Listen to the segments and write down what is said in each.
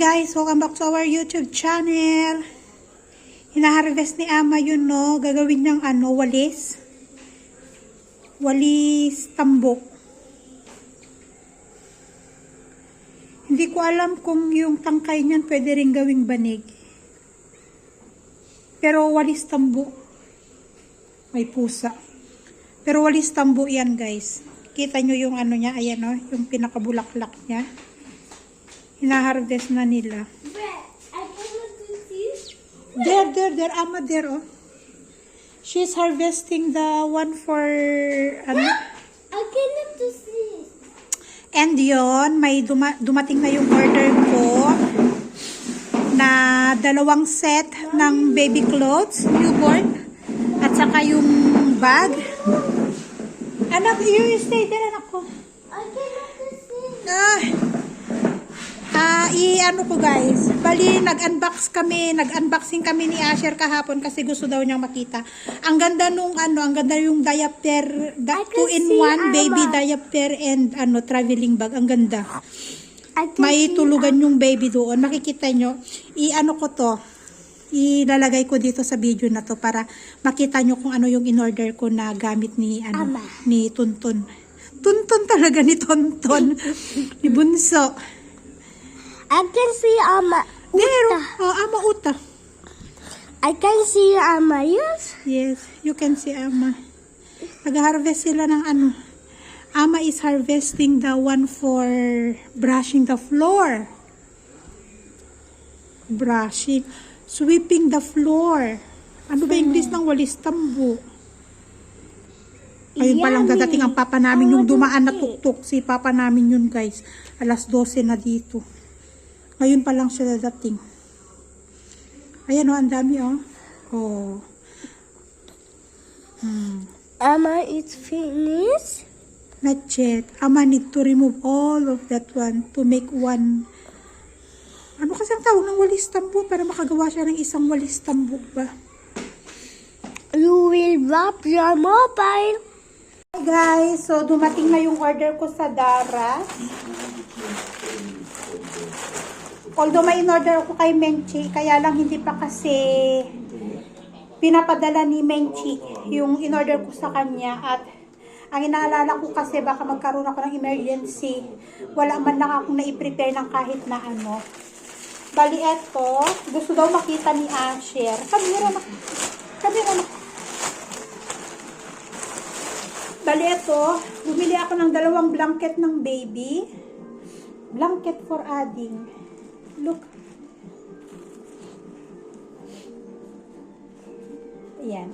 guys, welcome back to our YouTube channel. Hinaharvest ni Ama yun, no? Gagawin niyang ano, walis. Walis tambok. Hindi ko alam kung yung tangkay niyan pwede rin gawing banig. Pero walis tambo. May pusa. Pero walis tambo yan, guys. Kita nyo yung ano niya, ayan o, yung pinakabulaklak niya. Hinaharvest na nila. There, there, there. Ama there, oh. She's harvesting the one for, ano. I cannot this. And yon may duma- dumating na yung order ko na dalawang set ng baby clothes, newborn, at saka yung bag. Anak, you stay there, anak ko. I cannot. Ah, ah, i-ano ko guys. Bali, nag-unbox kami, nag-unboxing kami ni Asher kahapon kasi gusto daw niyang makita. Ang ganda nung ano, ang ganda yung diaper, da, I can two in see one baby Alma. diaper and ano, traveling bag. Ang ganda. May tulugan yung baby doon. Makikita nyo, i-ano ko to, ilalagay ko dito sa video na to para makita nyo kung ano yung in-order ko na gamit ni, ano, Ama. ni Tuntun. Tuntun talaga ni Tonton. ni Bunso. I can see Amma. There, oh, ama uta. I can see Amma. Yes. Yes, you can see ama. Nag-harvest sila ng ano. Ama is harvesting the one for brushing the floor. Brushing. Sweeping the floor. Ano ba English ng walis tambo? Ayun palang Yummy. dadating ang papa namin yung to dumaan na tuktok. Si papa namin yun guys. Alas 12 na dito. Ngayon pa lang siya dadating. Ayan o, ang dami o. Oh. Hmm. Amma is finished. Not yet. Ama need to remove all of that one to make one. Ano kasi ang tawag ng walis tambo para makagawa siya ng isang walis tambo ba? You will wrap your mobile. Hi guys, so dumating na yung order ko sa Dara. Although may in-order ako kay Menchi, kaya lang hindi pa kasi pinapadala ni Menchi yung in-order ko sa kanya at ang inaalala ko kasi baka magkaroon ako ng emergency. Wala man lang akong nai-prepare ng kahit na ano. Bali eto, gusto daw makita ni Asher. Kamera na. Kamera na. Bali ito, bumili ako ng dalawang blanket ng baby. Blanket for adding. Look. Ayan.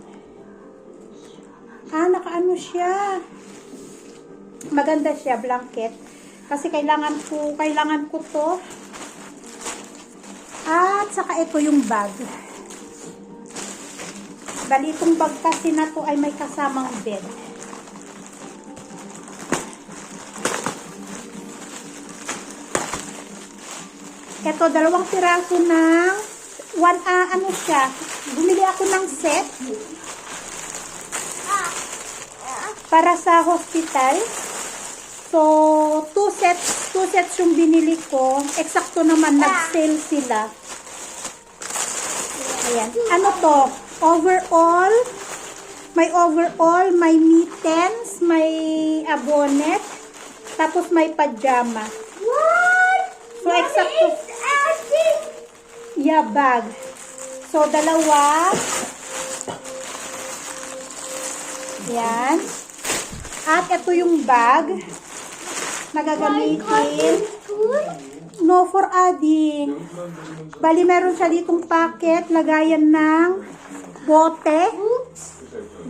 Ah, nakaano siya. Maganda siya, blanket. Kasi kailangan ko, kailangan ko to. At saka ito yung bag. Bali, itong bag kasi na to ay may kasamang bed. Ito, dalawang piraso ng one, ah, ano siya, bumili ako ng set para sa hospital. So, two sets, two sets yung binili ko. Eksakto naman, nag-sale sila. Ayan. Ano to? Overall, may overall, may mittens, may a bonnet, tapos may pajama. What? So, eksakto. Yeah, bag. So, dalawa. Yan. At ito yung bag na gagamitin. No, for adding. Bali, meron siya ditong packet, lagayan ng bote.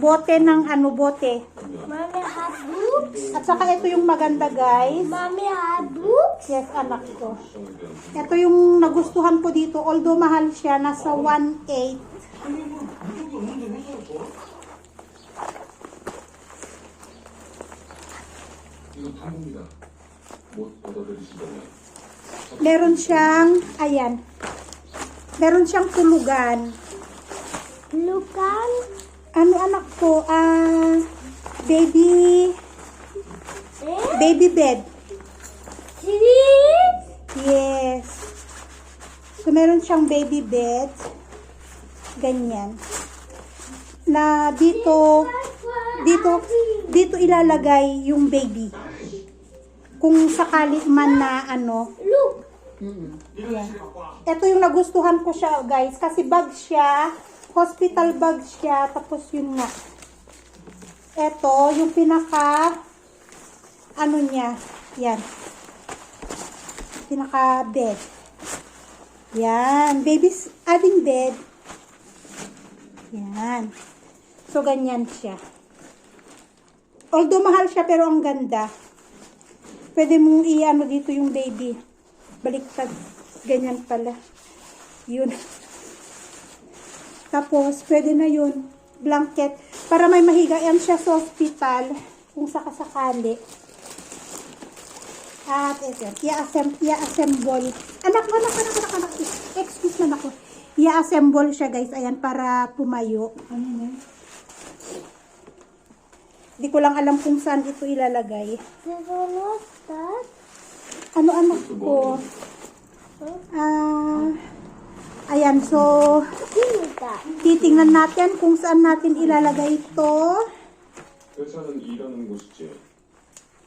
Bote ng ano, bote. Mommy have books. At saka ito yung maganda guys. Mommy, ah, books? Yes, anak ko. Ito yung nagustuhan ko dito. Although mahal siya, nasa 1.8. Meron siyang, ayan. Meron siyang tulugan. Tulugan? Ano anak ko? Ah, baby baby bed. Sleep. Yes. So, meron siyang baby bed. Ganyan. Na dito, dito, dito ilalagay yung baby. Kung sakali man na ano, Look. ito yung nagustuhan ko siya, guys. Kasi bag siya. Hospital bag siya. Tapos yun nga. Ito, yung pinaka, ano niya. Yan. Pinaka bed. Yan. Baby's adding bed. Yan. So, ganyan siya. Although mahal siya, pero ang ganda. Pwede mong i-ano dito yung baby. Baliktad. Ganyan pala. Yun. Tapos, pwede na yun. Blanket. Para may mahigaan siya sa hospital. Kung sakasakali. At ito. I-assemble. I-assemble. Anak, anak, anak, anak, anak. Excuse na ako. I-assemble siya guys. Ayan, para pumayo. Hindi ko lang alam kung saan ito ilalagay. What's that? Ano anak ko? Ah, ayan, so, What is that? titingnan natin kung saan natin ilalagay ito. 회사는 일하는 곳이지.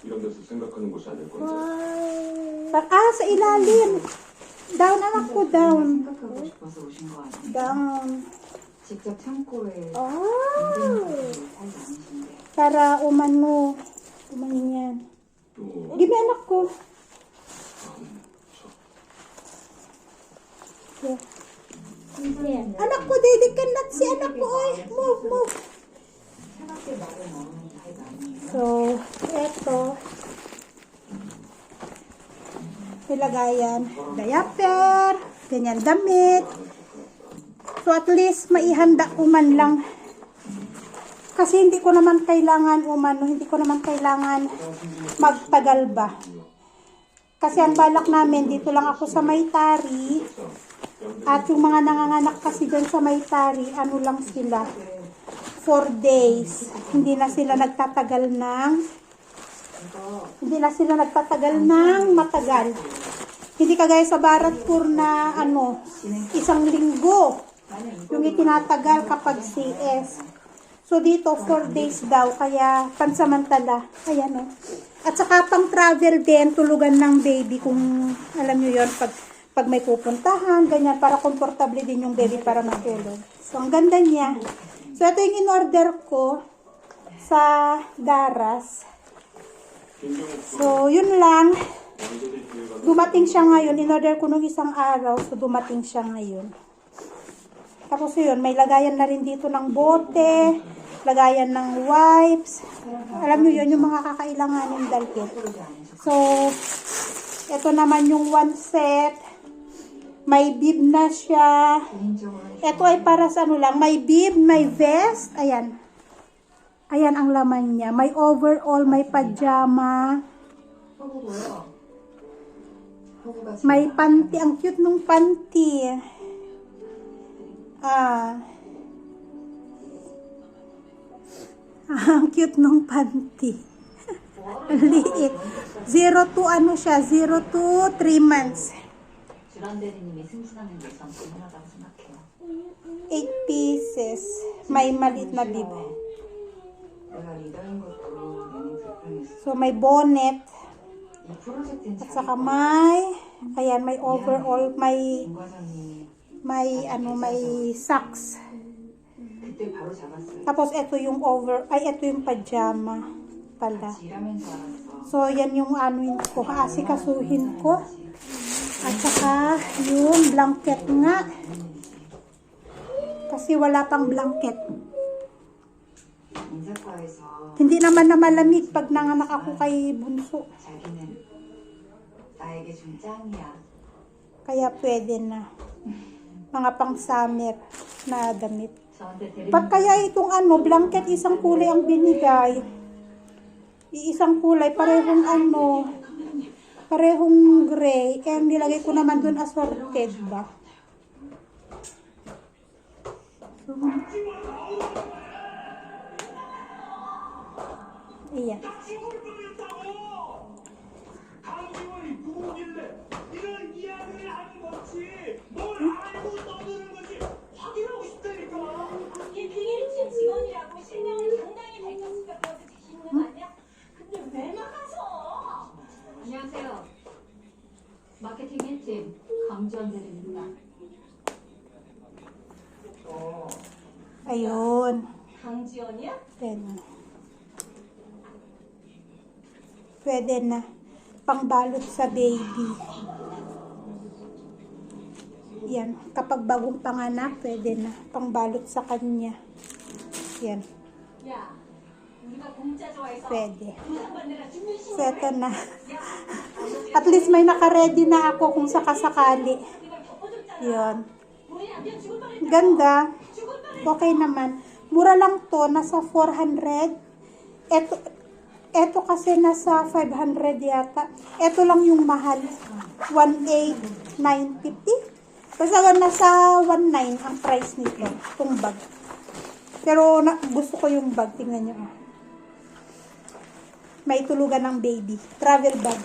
이런 데서 생각하는 곳이 아닐 건데. Why? Pa- Ah, sa ilalim. Down, anak ko, down. 생각하고 싶어서 오신 거 아니에요? Down. 직접 창고에 Oh. 인생을 살지 않으신데 Para umano. Umano yan. 또 Give me anak ko. Yeah. Yeah. Anak ko, Daddy, cannot si anak ko. Oy, move, move. 차갑게 말을 먹는 타입 아니에요? So, eto. Ilagayan. Diaper. Ganyan damit. So, at least, maihanda ko man lang. Kasi hindi ko naman kailangan umano, hindi ko naman kailangan magtagal ba. Kasi ang balak namin, dito lang ako sa Maytari. At yung mga nanganganak kasi dyan sa Maytari, ano lang sila, 4 days. Hindi na sila nagtatagal ng hindi na sila nagtatagal ng matagal. Hindi kagaya sa Baratpur na ano, isang linggo yung itinatagal kapag CS. So dito, 4 days daw, kaya pansamantala. Ayan o. At saka pang travel din, tulugan ng baby kung alam nyo yon pag, pag may pupuntahan, ganyan, para komportable din yung baby para matulog. So ang ganda niya. So ito yung in-order ko sa Daras. So, yun lang. Dumating siya ngayon. In-order ko nung isang araw. So, dumating siya ngayon. Tapos yun, may lagayan na rin dito ng bote, lagayan ng wipes. Alam nyo yun, yung mga kakailanganin dalhin. So, ito naman yung one set. May bib na siya. Ito ay para sa ano lang. May bib, may vest. Ayan. Ayan ang laman niya. May overall, may pajama. May panty. Ang cute nung panty. Ah. Ang cute nung panty. Liit. Zero to ano siya? Zero to three months. 주란 대리님이 승진하는 게 참 대단하다고 생각해요 Eight pieces. May maliit na bib. 내가 리더인 것도 너무 불편했어 So, may bonnet. 이 프로젝트는 At 자기 saka may, ayan, may overall, may, 김 과장님이 may, ano, may socks. 그때 바로 잡았어요 Tapos, ito yung over, ay, ito yung pajama pala. 같이 일하면서 알았어 So, yan yung ano yun ko, aasikasuhin ko. At saka yung blanket nga. Kasi wala pang blanket. Hindi naman na malamig pag nanganak ako kay bunso. Kaya pwede na. Mga pang summer na damit. Pag kaya itong ano, blanket, isang kulay ang binigay. Iisang kulay, parehong ano, parehong gray. Ang nilagay ko naman dun assorted ba? Ayan. 다 안녕하세요. 마케팅 1팀 강주원 대리입니다. Ayun. 강지연이야? Pwede na. Pwede na. Pangbalot sa baby. Yan. Kapag bagong panganak, pwede na. Pangbalot sa kanya. Yan. 야, Pwede. Seto na. At least may nakaredy na ako kung sakasakali. Yun. Ganda. Okay naman. Mura lang to. Nasa 400. Eto, eto kasi nasa 500 yata. Eto lang yung mahal. 1,890. Basta nasa 1,900 ang price nito. Itong bag. Pero na, gusto ko yung bag. Tingnan nyo. Ah maitulugan ng baby. Travel bag.